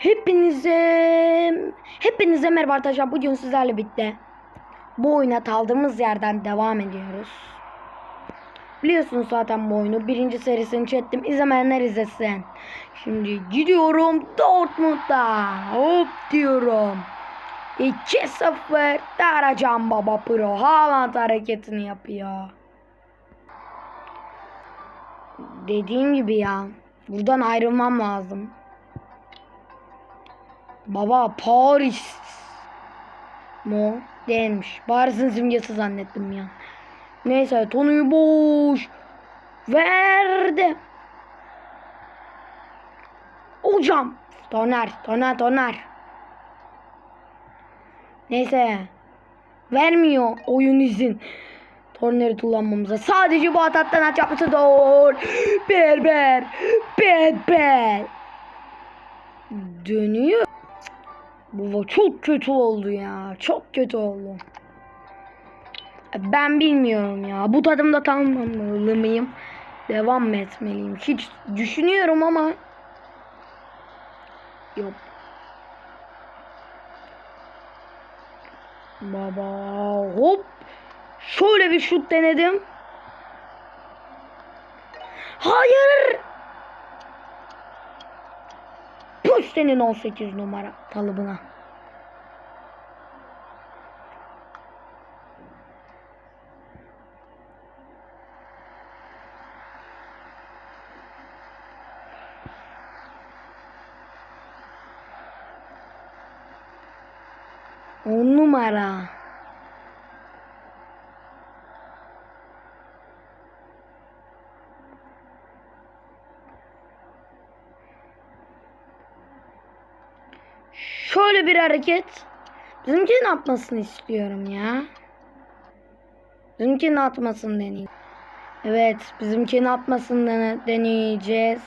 Hepinize hepinize merhaba arkadaşlar. Bugün sizlerle birlikte bu oyuna kaldığımız yerden devam ediyoruz. Biliyorsunuz zaten bu oyunu. Birinci serisini çektim. İzlemeyenler izlesin. Şimdi gidiyorum Dortmund'a. Hop diyorum. 2-0 Daracan Baba Pro. Haaland hareketini yapıyor. Dediğim gibi ya. Buradan ayrılmam lazım. Baba Paris. Mo değilmiş. Paris'in simgesi zannettim ya. Neyse Tonu'yu boş. Verdi. Hocam. Toner. Toner. Toner. Neyse. Vermiyor oyun izin. Torneri kullanmamıza. Sadece bu ataktan aç yapması doğru. Berber. Berber. Dönüyor. Bu çok kötü oldu ya. Çok kötü oldu. Ben bilmiyorum ya. Bu tadımda tamamlalı mıyım? Devam etmeliyim? Hiç düşünüyorum ama yok. Baba hop. Şöyle bir şut denedim. Hayır. Push senin 18 numara kalıbına. On numara. Şöyle bir hareket. Bizimkinin atmasını istiyorum ya. Bizimkinin atmasını deneyeyim. Evet, bizimkinin atmasını dene- deneyeceğiz.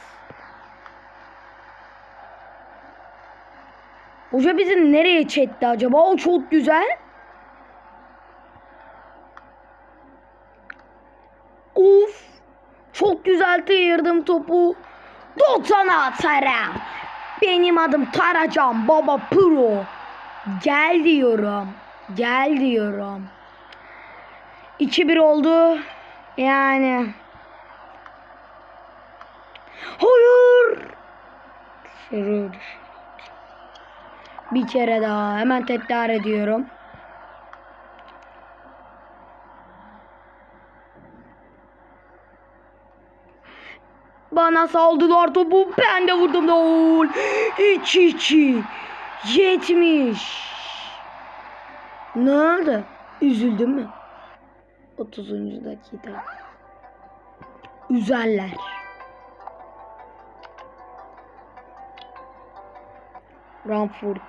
Hoca bizi nereye çekti acaba? O çok güzel. Uf. Çok güzel tıyırdım topu. 90 atarım. Benim adım Taracan Baba Pro. Gel diyorum. Gel diyorum. 2-1 oldu. Yani. Hayır. Şurur. Bir kere daha. Hemen tekrar ediyorum. Bana saldılar topu. Ben de vurdum. Gol. 2-2. 70. Ne oldu? Üzüldün mü? 30. dakika. Üzerler. Frankfurt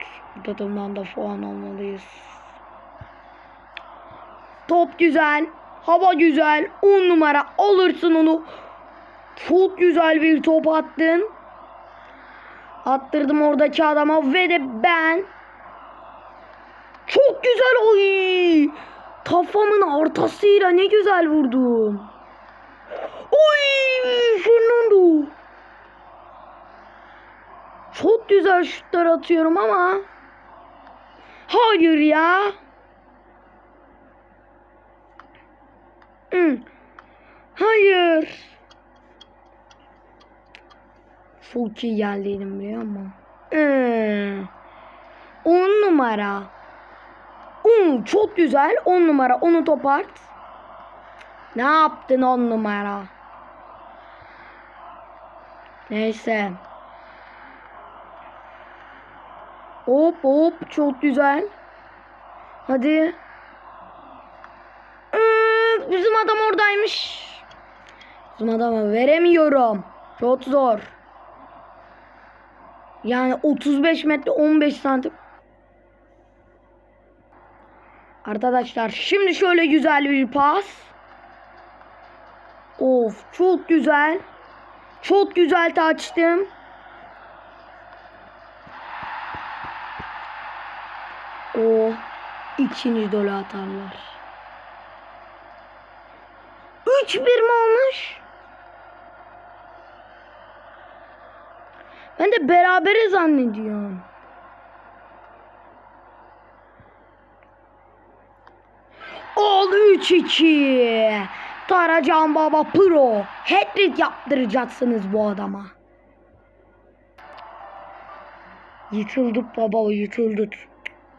tadımdan da puan almalıyız. Top güzel. Hava güzel. 10 numara alırsın onu. Çok güzel bir top attın. Attırdım oradaki adama ve de ben çok güzel oy. Kafamın ortasıyla ne güzel vurdum. Oy Fernando. Çok güzel şutlar atıyorum ama hayır ya. Hayır. Çok iyi geldiydim biliyor musun? Hmm. 10 numara. Hmm, çok güzel. 10 numara. Onu topart. Ne yaptın 10 numara? Neyse. Hop hop çok güzel. Hadi. Hmm, bizim adam oradaymış. Bizim adama veremiyorum. Çok zor. Yani 35 metre 15 santim. Arkadaşlar şimdi şöyle güzel bir pas. Of çok güzel. Çok güzel açtım. O ikinci golü atarlar. 3-1 mi olmuş? Ben de berabere zannediyorum. Ol 3-2. Taracan Baba Pro. Hat-trick yaptıracaksınız bu adama. Yıkıldık baba yıkıldık.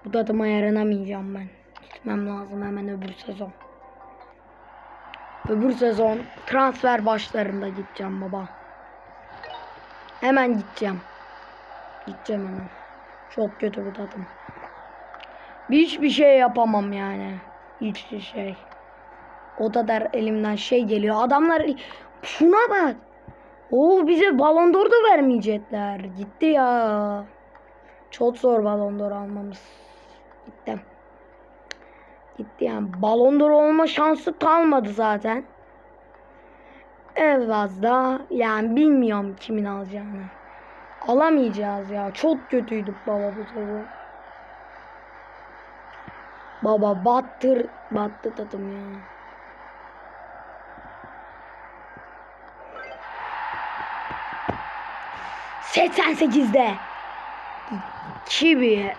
Bu tadıma yaranamayacağım ben. Gitmem lazım hemen öbür sezon. Öbür sezon transfer başlarında gideceğim baba. Hemen gideceğim. Gideceğim hemen. Çok kötü bu tadım. Hiçbir şey yapamam yani. Hiçbir şey. O kadar elimden şey geliyor. Adamlar şuna bak. Oo bize balon d'Or da vermeyecekler. Gitti ya. Çok zor balon d'Or almamız. Gitti. Gitti yani. Balon d'Or olma şansı kalmadı zaten. En fazla yani bilmiyorum kimin alacağını. Alamayacağız ya. Çok kötüydük baba bu sezon. Baba battır battı tadım ya. Seksen sekizde. 2-1.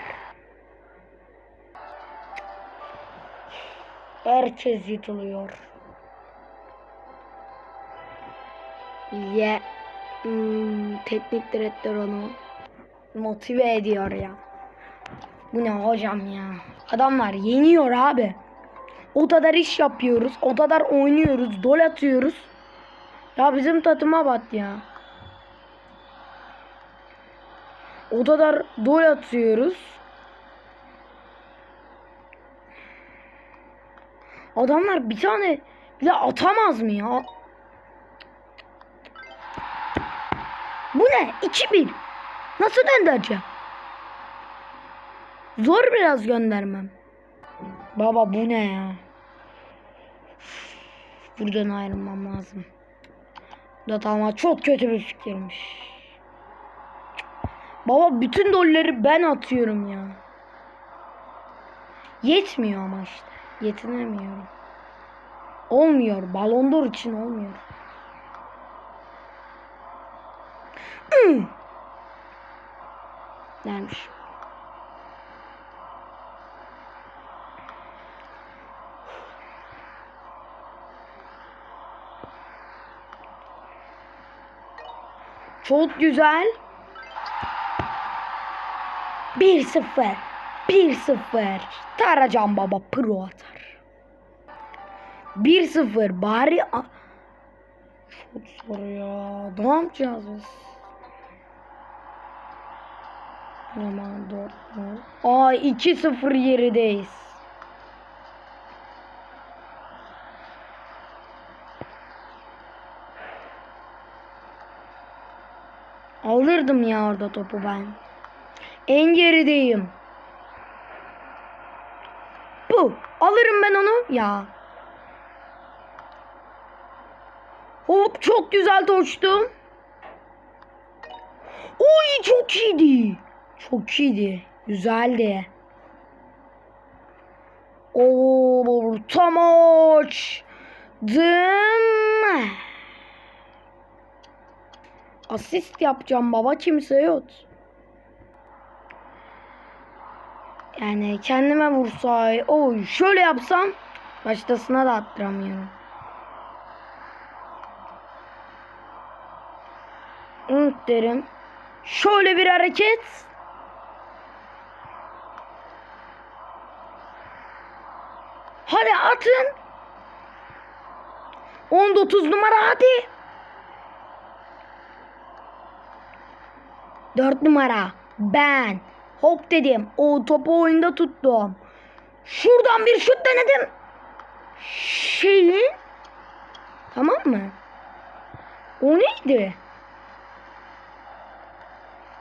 Herkes yıkılıyor. Ye hmm, teknik direktör onu motive ediyor ya. Bu ne hocam ya? Adamlar yeniyor abi. O kadar iş yapıyoruz. O kadar oynuyoruz. Gol atıyoruz. Ya bizim tatıma bat ya. O kadar gol atıyoruz. Adamlar bir tane bile atamaz mı ya? Ne? 2-1. Nasıl göndereceğim? Zor biraz göndermem. Baba bu ne ya? Buradan ayrılmam lazım. Bu da çok kötü bir fikirmiş. Baba bütün golleri ben atıyorum ya. Yetmiyor ama işte. Yetinemiyorum. Olmuyor. Balon d'Or için olmuyor. Hmm. Dermiş. Çok güzel. 1-0. 1-0. Taracan Baba pro atar. 1-0. Bari çok zor ya. Ne yapacağız biz? Dortmund. Aa 2-0 yerideyiz. Alırdım ya orada topu ben. En gerideyim. Bu. Alırım ben onu. Ya. Hop çok güzel koştum. Oy çok iyiydi. Çok iyiydi. Güzeldi. Oo tam açtım. Asist yapacağım baba kimse yok. Yani kendime vursay, o şöyle yapsam başkasına da attıramıyorum. Unut derim. Şöyle bir hareket. Hadi atın. 19 numara hadi. 4 numara ben. Hop dedim. O topu oyunda tuttum. Şuradan bir şut denedim. Şeyin. Tamam mı? O neydi?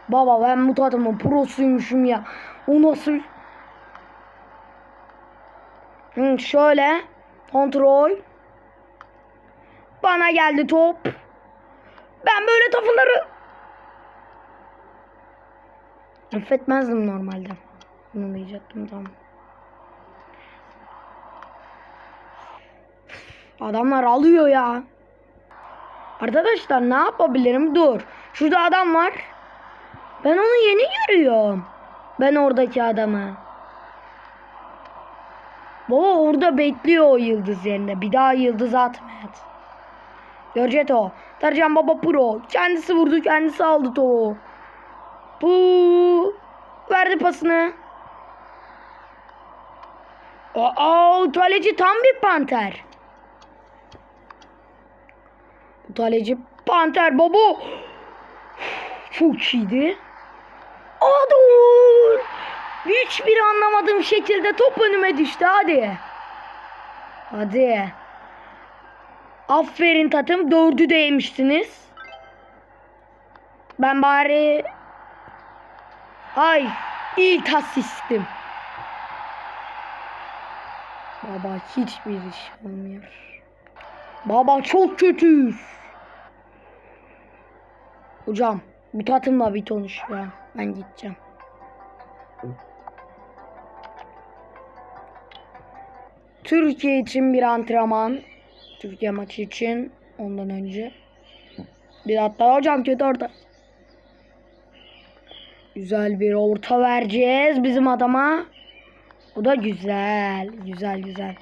Baba ben bu tadımın prosuymuşum ya. O nasıl? Hı, şöyle. Kontrol. Bana geldi top. Ben böyle topları affetmezdim normalde. Bunu diyecektim tamam. Adamlar alıyor ya. Arkadaşlar ne yapabilirim? Dur. Şurada adam var. Ben onu yeni görüyorum. Ben oradaki adamı. Baba orada bekliyor o yıldız yerinde. Bir daha yıldız atmadı. Görecek o. Tercan Baba Pro. Kendisi vurdu kendisi aldı topu. Bu verdi pasını. Aa, kaleci tam bir panter. Kaleci panter baba. Çok iyiydi. Adur. Hiçbir anlamadığım şekilde top önüme düştü hadi. Hadi. Aferin tatım dördü değmiştiniz. Ben bari Ay ilk asistim. Baba hiçbir iş olmuyor. Baba çok kötü. Hocam bu tatımla bir konuş ya. Ben gideceğim. Türkiye için bir antrenman. Türkiye maçı için ondan önce. Bir hatta hocam kötü orta. Güzel bir orta vereceğiz bizim adama. Bu da güzel. Güzel güzel.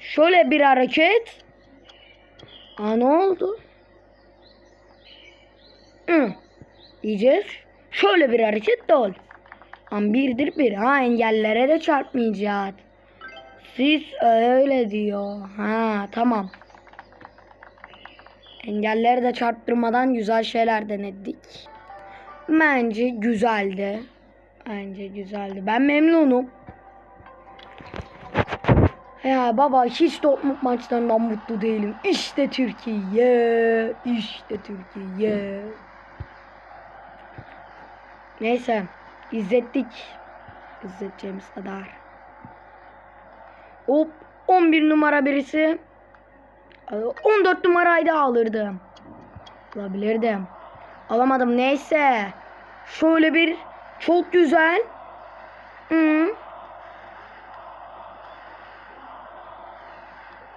Şöyle bir hareket. Aa ne oldu? Hı. Diyeceğiz. Şöyle bir hareket de ol. Am birdir bir. Ha engellere de çarpmayacak. Siz öyle diyor. Ha tamam. Engelleri de çarptırmadan güzel şeyler denedik. Bence güzeldi. Bence güzeldi. Ben memnunum. Ya baba hiç Dortmund maçlarından mutlu değilim. İşte Türkiye. İşte Türkiye. Neyse. İzlettik. İzleteceğimiz kadar. Hop 11 numara birisi. 14 numarayı da alırdım. Alabilirdim. Alamadım neyse. Şöyle bir çok güzel. Hı.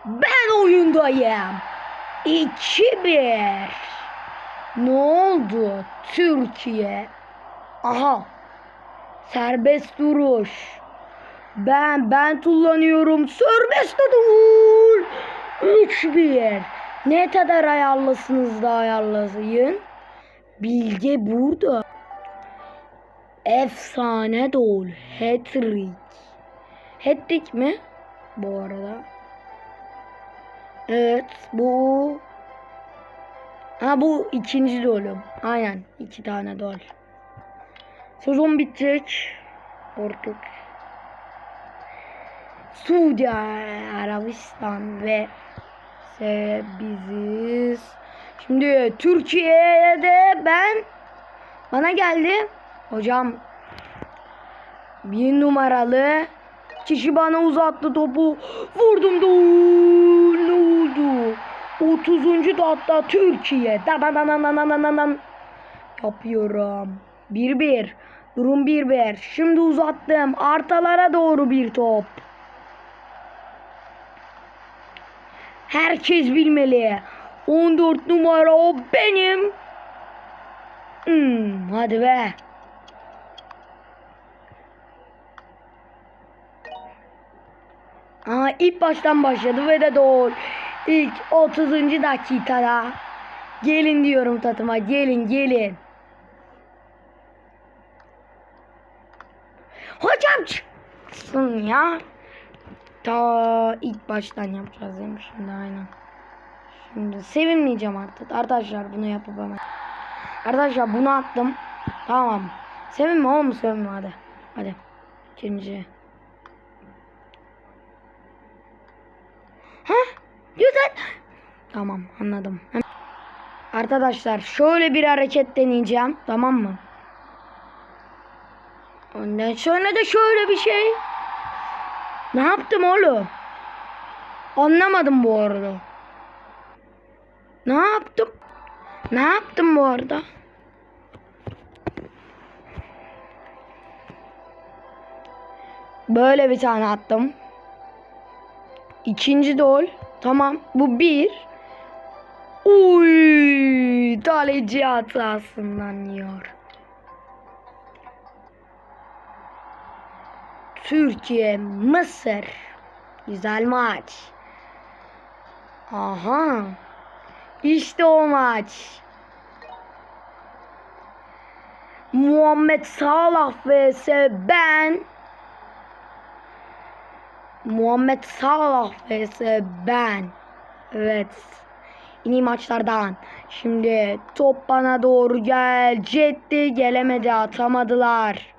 Ben oyundayım. 2-1. Ne oldu? Türkiye. Aha. Serbest duruş. Ben ben kullanıyorum. Serbest duruş. 3-1. Ne kadar ayarlısınız da ayarlayın. Bilge burada. Efsane dol. Hat-trick. Hat-trick mi? Bu arada. Evet bu. Ha bu ikinci dolum. Aynen iki tane dol. Sezon bitecek. Artık. Suudi Arabistan ve biziz. Şimdi Türkiye'de ben bana geldi. Hocam bir numaralı kişi bana uzattı topu. Vurdum da ne oldu? 30. datta Türkiye. Da da da da da da da da. Yapıyorum. 1-1. Durum 1-1. Şimdi uzattım. Artalara doğru bir top. Herkes bilmeli. 14 numara o benim. Hmm, hadi be. Aa, ilk baştan başladı ve de doğru. İlk 30. dakikada. Gelin diyorum tatıma. Gelin gelin. Hocam çıksın ya. Ta ilk baştan yapacağız değil şimdi aynen. Şimdi sevinmeyeceğim artık. Arkadaşlar bunu yapıp hemen. Arkadaşlar bunu attım. Tamam. Sevinme oğlum sevinme hadi. Hadi. İkinci. Ha? Güzel. Tamam anladım. Arkadaşlar şöyle bir hareket deneyeceğim. Tamam mı? Ondan sonra da şöyle bir şey. Ne yaptım oğlum? Anlamadım bu arada. Ne yaptım? Ne yaptım bu arada? Böyle bir tane attım. İkinci dol. Tamam. Bu bir. Uy, kaleci hatasından yiyor. Türkiye, Mısır. Güzel maç. Aha. İşte o maç. Muhammed Salah vs ben. Muhammed Salah vs ben. Evet. İni maçlardan. Şimdi top bana doğru gelecekti. Gelemedi atamadılar.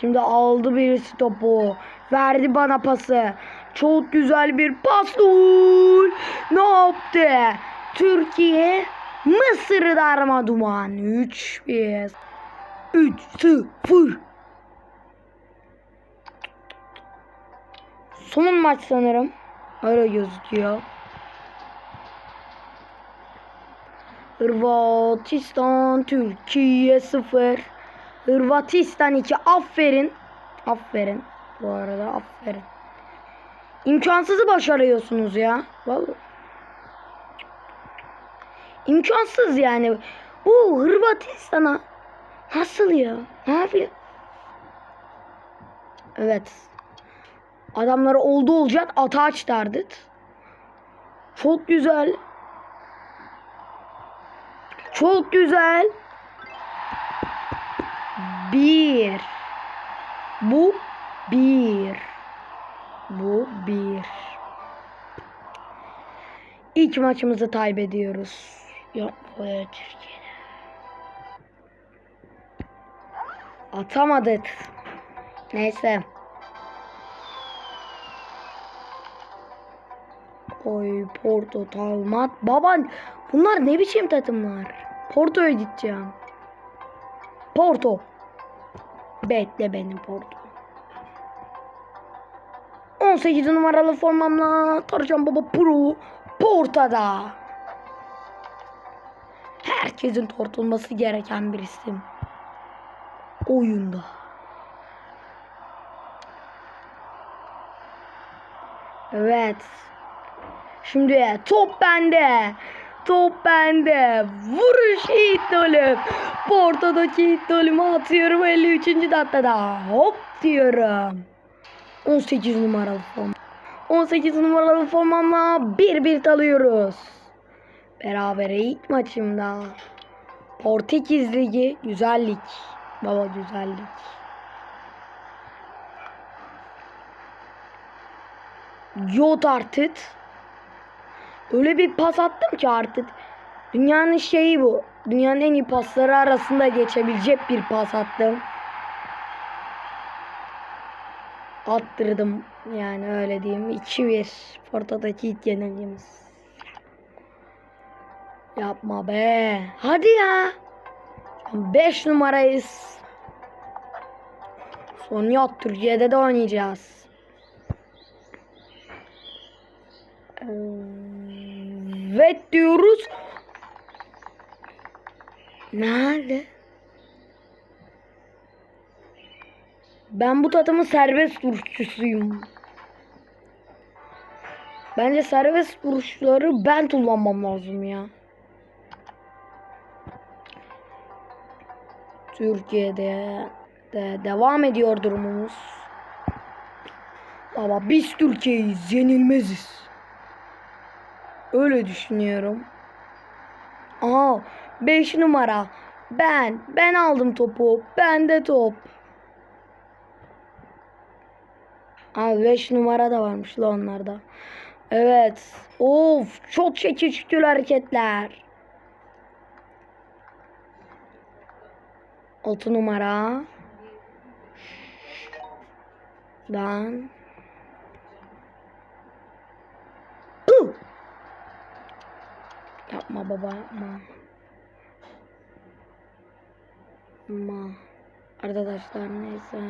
Şimdi aldı birisi topu. Verdi bana pası. Çok güzel bir pas. Gol. Ne yaptı? Türkiye Mısır'ı darma duman. 3-1. 3-0. Son maç sanırım. Öyle gözüküyor. Hırvatistan Türkiye 0. Hırvatistan 2. Aferin. Aferin. Bu arada aferin. İmkansızı başarıyorsunuz ya. Vallahi. İmkansız yani. Bu Hırvatistan'a nasıl ya? Ne yapıyor? Evet. Adamları oldu olacak atağa çıkardık. Çok güzel. Çok güzel. Bir. Bu bir. Bu bir. İlk maçımızı kaybediyoruz. Yok be Türkiye'de. Atamadık. Neyse. Oy Porto Talmat. Baban bunlar ne biçim takımlar? Porto'ya gideceğim. Porto. Bekle benim Porto. 18 numaralı formamla Tarcan Baba Pro Porto'da. Herkesin tortulması gereken bir isim. Oyunda. Evet. Şimdi top bende. Top bende. Vuruş idolüm. Porto'daki idolümü atıyorum 53. dakikada. Hop diyorum. 18 numaralı form. 18 numaralı formamla 1-1 alıyoruz. Berabere ilk maçımda. Portekiz Ligi güzellik. Baba güzellik. Yok artık. Öyle bir pas attım ki artık. Dünyanın şeyi bu. Dünyanın en iyi pasları arasında geçebilecek bir pas attım. Attırdım. Yani öyle diyeyim. 2-1. Porto'daki ilk yenilgimiz. Yapma be. Hadi ya. 5 numarayız. Son yok. Türkiye'de de oynayacağız. Evet diyoruz. Nerede? Ben bu takımın serbest vuruşçusuyum. Bence serbest vuruşları ben kullanmam lazım ya. Türkiye'de de devam ediyor durumumuz. Baba biz Türkiye'yiz, yenilmeziz. Öyle düşünüyorum. Aa 5 numara. Ben. Ben aldım topu. Bende top. Aa 5 numara da varmış la onlarda. Evet. Of çok çekiştül hareketler. 6 numara. Ben. Yapma baba yapma. Yapma. Arkadaşlar neyse.